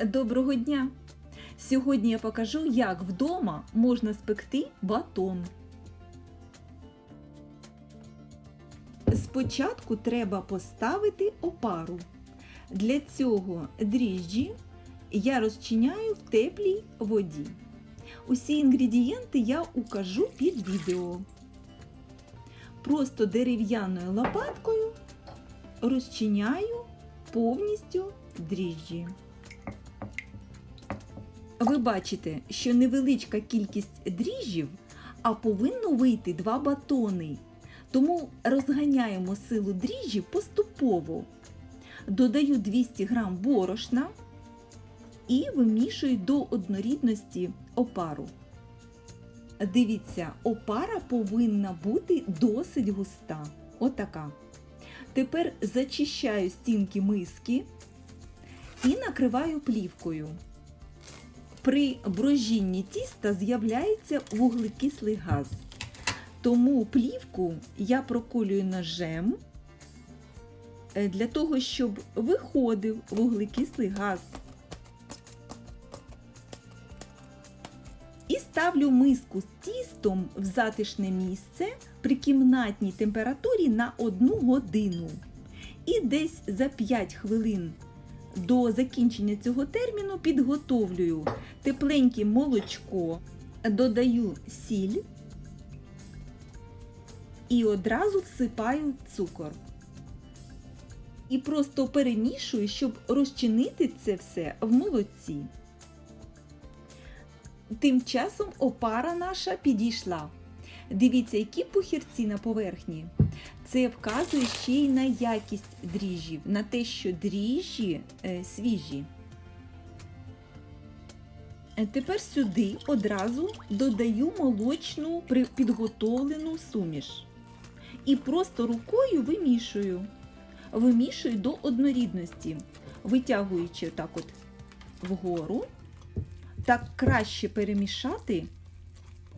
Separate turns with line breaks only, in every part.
Доброго дня! Сьогодні я покажу, як вдома можна спекти батон. Спочатку треба поставити опару. Для цього дріжджі я розчиняю в теплій воді. Усі інгредієнти я укажу під відео. Просто дерев'яною лопаткою розчиняю повністю дріжджі. Ви бачите, що невеличка кількість дріжджів, а повинно вийти два батони. Тому розганяємо силу дріжджів поступово. Додаю 200 г борошна і вимішую до однорідності опару. Дивіться, опара повинна бути досить густа. Отака. Тепер зачищаю стінки миски і накриваю плівкою. При брожінні тіста з'являється вуглекислий газ. Тому плівку я проколюю ножем е, для того, щоб виходив вуглекислий газ. І ставлю миску з тістом в затишне місце при кімнатній температурі на 1 годину. І десь за 5 хвилин до закінчення цього терміну підготовлюю тепленьке молочко, додаю сіль і одразу всипаю цукор. І просто перемішую, щоб розчинити це все в молоці. Тим часом опара наша підійшла. Дивіться, які пухірці на поверхні. Це вказує ще й на якість дріжджів, на те, що дріжджі е, свіжі. Е, Тепер сюди одразу додаю молочну підготовлену суміш. І просто рукою вимішую. Вимішую до однорідності, витягуючи так от вгору. Так краще перемішати,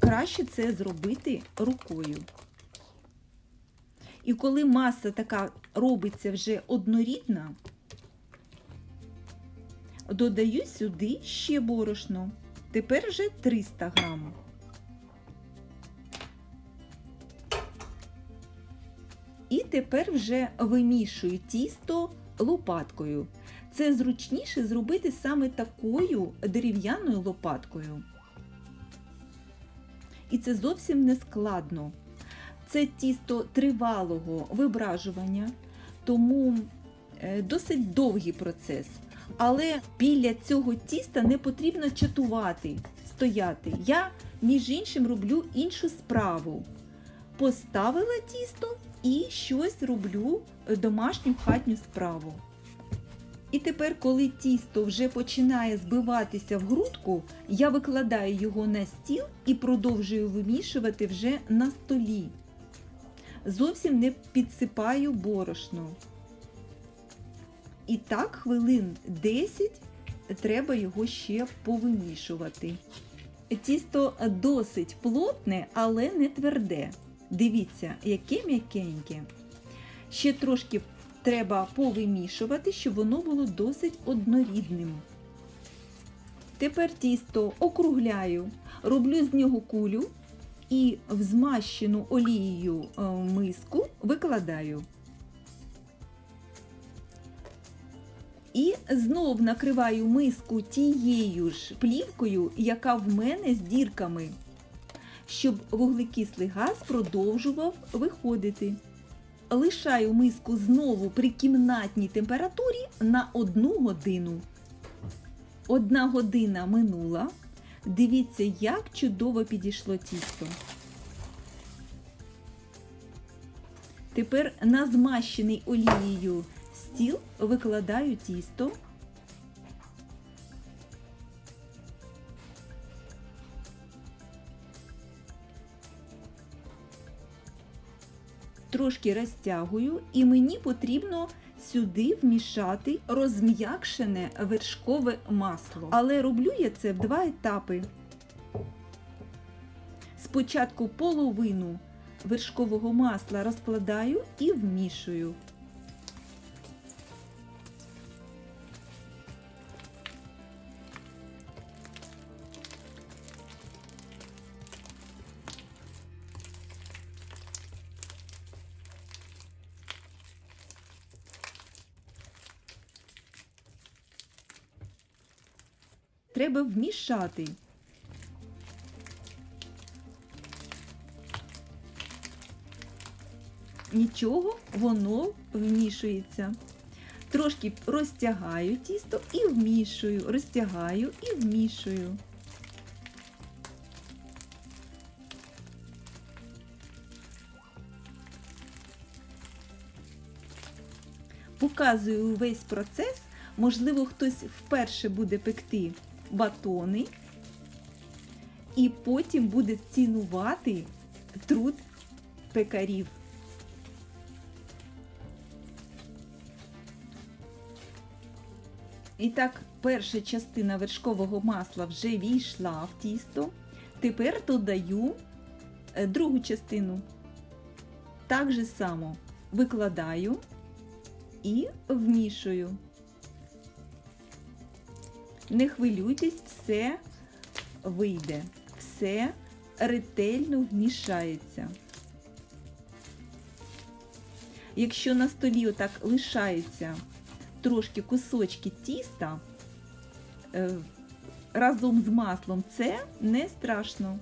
краще це зробити рукою. І коли маса така робиться вже однорідна, додаю сюди ще борошно. Тепер вже 300 грам. І тепер вже вимішую тісто лопаткою. Це зручніше зробити саме такою дерев'яною лопаткою. І це зовсім не складно. Це тісто тривалого вибражування, тому е, досить довгий процес. Але біля цього тіста не потрібно чатувати, стояти. Я, між іншим, роблю іншу справу. Поставила тісто і щось роблю е, домашню хатню справу. І тепер, коли тісто вже починає збиватися в грудку, я викладаю його на стіл і продовжую вимішувати вже на столі. Зовсім не підсипаю борошно. І так хвилин 10 треба його ще повимішувати. Тісто досить плотне, але не тверде. Дивіться, яке м'якеньке. Ще трошки треба повимішувати, щоб воно було досить однорідним. Тепер тісто округляю, роблю з нього кулю і в змащену олією е, миску викладаю. І знов накриваю миску тією ж плівкою, яка в мене з дірками, щоб вуглекислий газ продовжував виходити. Лишаю миску знову при кімнатній температурі на 1 годину. Одна година минула. Дивіться, як чудово підійшло тісто. Тепер на змащений олією стіл викладаю тісто. Трошки розтягую, і мені потрібно сюди вмішати розм'якшене вершкове масло. Але роблю я це в два етапи. Спочатку половину вершкового масла розкладаю і вмішую. Треба вмішати. Нічого, воно вмішується. Трошки розтягаю тісто і вмішую, розтягаю і вмішую. Показую весь процес. Можливо, хтось вперше буде пекти батони і потім буде цінувати труд пекарів. І так, перша частина вершкового масла вже війшла в тісто. Тепер додаю е, другу частину. Так же само викладаю і вмішую. Не хвилюйтесь, все вийде, все ретельно вмішається. Якщо на столі отак лишається трошки кусочки тіста е, разом з маслом, це не страшно.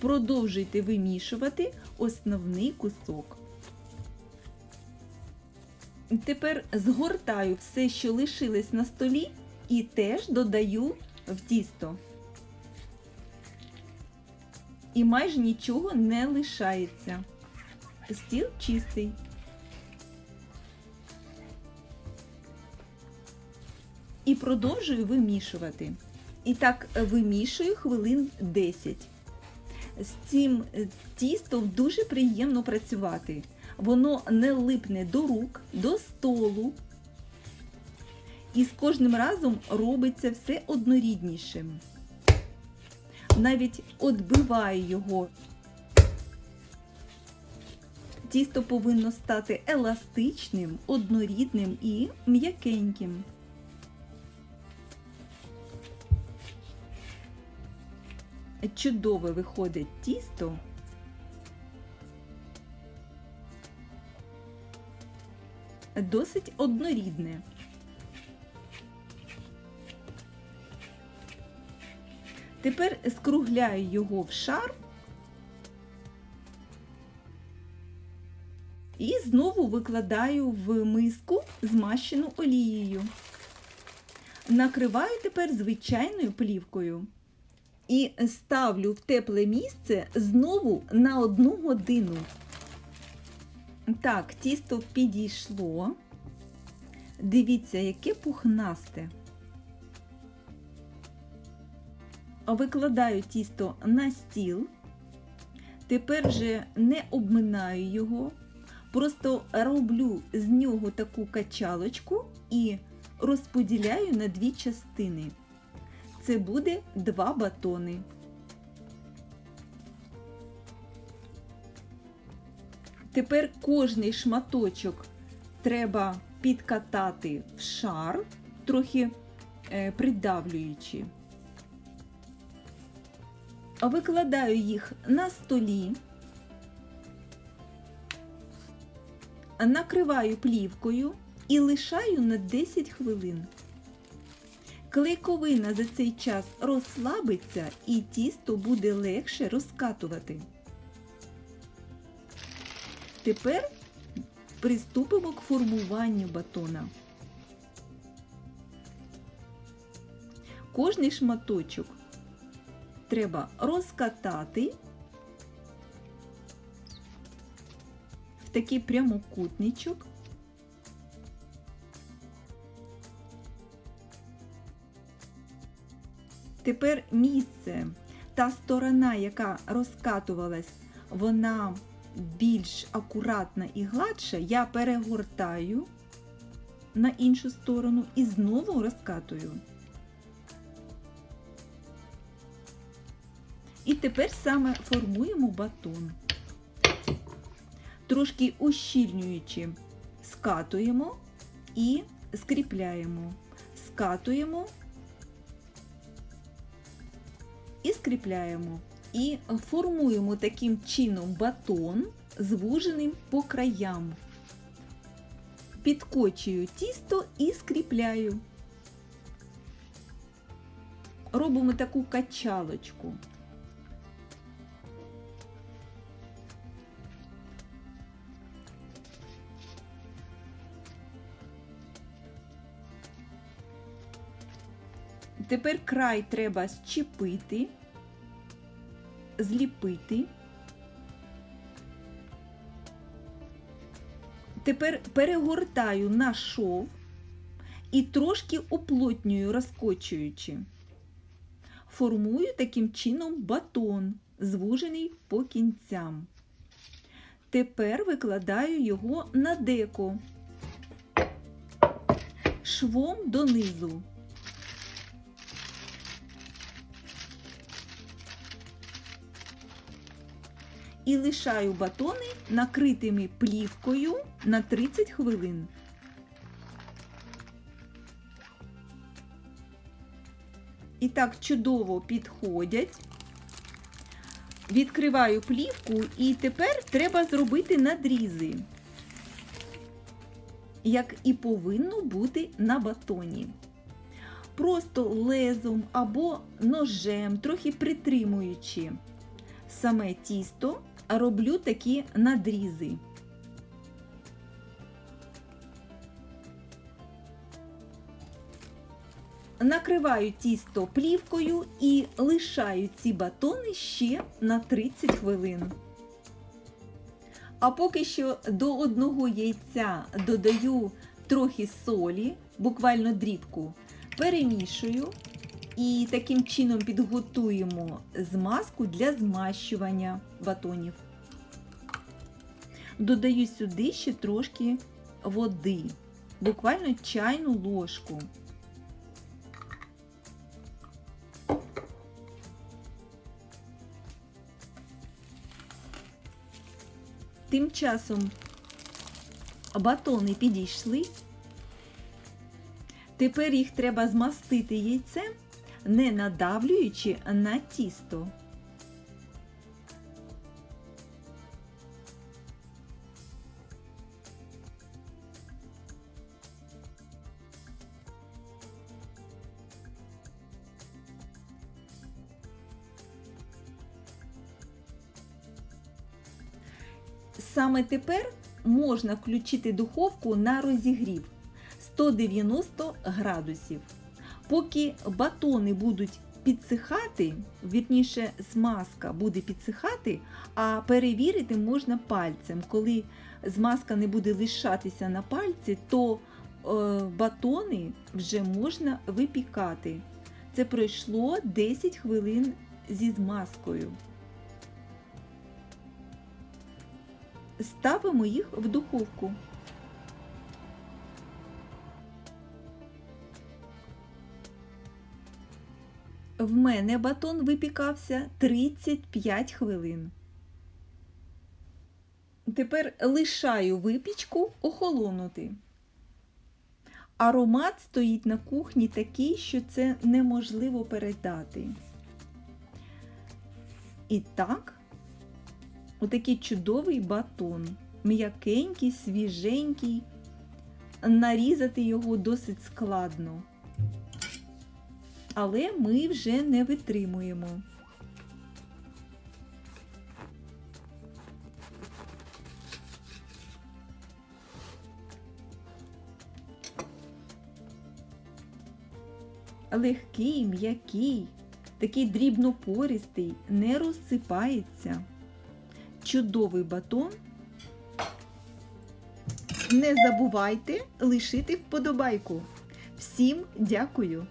Продовжуйте вимішувати основний кусок. Тепер згортаю все, що лишилось на столі, і теж додаю в тісто. І майже нічого не лишається. Стіл чистий. І продовжую вимішувати. І так вимішую хвилин 10. З цим тістом дуже приємно працювати. Воно не липне до рук, до столу. І з кожним разом робиться все одноріднішим. Навіть відбиваю його. Тісто повинно стати еластичним, однорідним і м'якеньким. Чудове виходить тісто. Досить однорідне. Тепер скругляю його в шар і знову викладаю в миску, змащену олією. Накриваю тепер звичайною плівкою і ставлю в тепле місце знову на одну годину. Так, тісто підійшло. Дивіться, яке пухнасте. Викладаю тісто на стіл. Тепер вже не обминаю його, просто роблю з нього таку качалочку і розподіляю на дві частини. Це буде два батони. Тепер кожний шматочок треба підкатати в шар, трохи е, придавлюючи. Викладаю їх на столі, накриваю плівкою і лишаю на 10 хвилин. Клейковина за цей час розслабиться і тісто буде легше розкатувати. Тепер приступимо к формуванню батона. Кожний шматочок треба розкатати в такий прямокутничок. Тепер місце, та сторона, яка розкатувалась, вона більш акуратна і гладша, я перегортаю на іншу сторону і знову розкатую. І тепер саме формуємо батон. Трошки ущільнюючи, скатуємо і скріпляємо, скатуємо і скріпляємо. І формуємо таким чином батон, звуженим по краям. підкочую тісто і скріпляю. Робимо таку качалочку. Тепер край треба зчепити, зліпити. Тепер перегортаю на шов і трошки уплотнюю, розкочуючи. Формую таким чином батон, звужений по кінцям. Тепер викладаю його на деко швом донизу. І лишаю батони накритими плівкою на 30 хвилин. І так чудово підходять. Відкриваю плівку і тепер треба зробити надрізи, як і повинно бути на батоні. Просто лезом або ножем, трохи притримуючи саме тісто, роблю такі надрізи. Накриваю тісто плівкою і лишаю ці батони ще на 30 хвилин. А поки що до одного яйця додаю трохи солі, буквально дрібку, перемішую і таким чином підготуємо змазку для змащування батонів. Додаю сюди ще трошки води, буквально чайну ложку. Тим часом батони підійшли. Тепер їх треба змастити яйцем, не надавлюючи на тісто. Саме тепер можна включити духовку на розігрів 190 градусів. Поки батони будуть підсихати, вірніше змазка буде підсихати, а перевірити можна пальцем. Коли змазка не буде лишатися на пальці, то е, батони вже можна випікати. Це пройшло 10 хвилин зі змазкою. Ставимо їх в духовку. В мене батон випікався 35 хвилин. Тепер лишаю випічку охолонути. Аромат стоїть на кухні такий, що це неможливо передати. І так, отакий чудовий батон, м'якенький, свіженький, нарізати його досить складно. Але ми вже не витримуємо. Легкий, м'який, такий дрібнопористий, не розсипається. Чудовий батон. Не забувайте лишити вподобайку. Всім дякую!